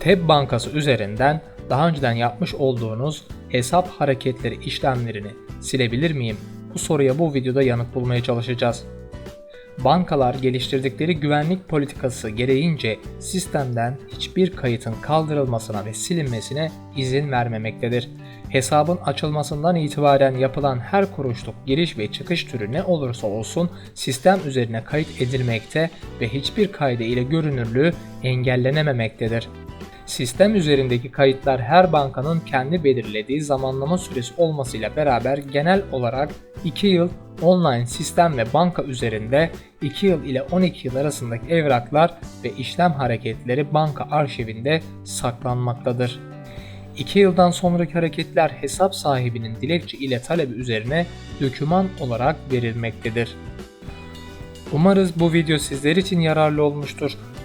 TEB bankası üzerinden daha önceden yapmış olduğunuz hesap hareketleri işlemlerini silebilir miyim? Bu soruya bu videoda yanıt bulmaya çalışacağız. Bankalar geliştirdikleri güvenlik politikası gereğince sistemden hiçbir kayıtın kaldırılmasına ve silinmesine izin vermemektedir. Hesabın açılmasından itibaren yapılan her kuruşluk giriş ve çıkış türü ne olursa olsun sistem üzerine kayıt edilmekte ve hiçbir kaydı ile görünürlüğü engellenememektedir. Sistem üzerindeki kayıtlar her bankanın kendi belirlediği zamanlama süresi olmasıyla beraber genel olarak 2 yıl online sistem ve banka üzerinde 2 yıl ile 12 yıl arasındaki evraklar ve işlem hareketleri banka arşivinde saklanmaktadır. 2 yıldan sonraki hareketler hesap sahibinin dilekçe ile talebi üzerine döküman olarak verilmektedir. Umarız bu video sizler için yararlı olmuştur.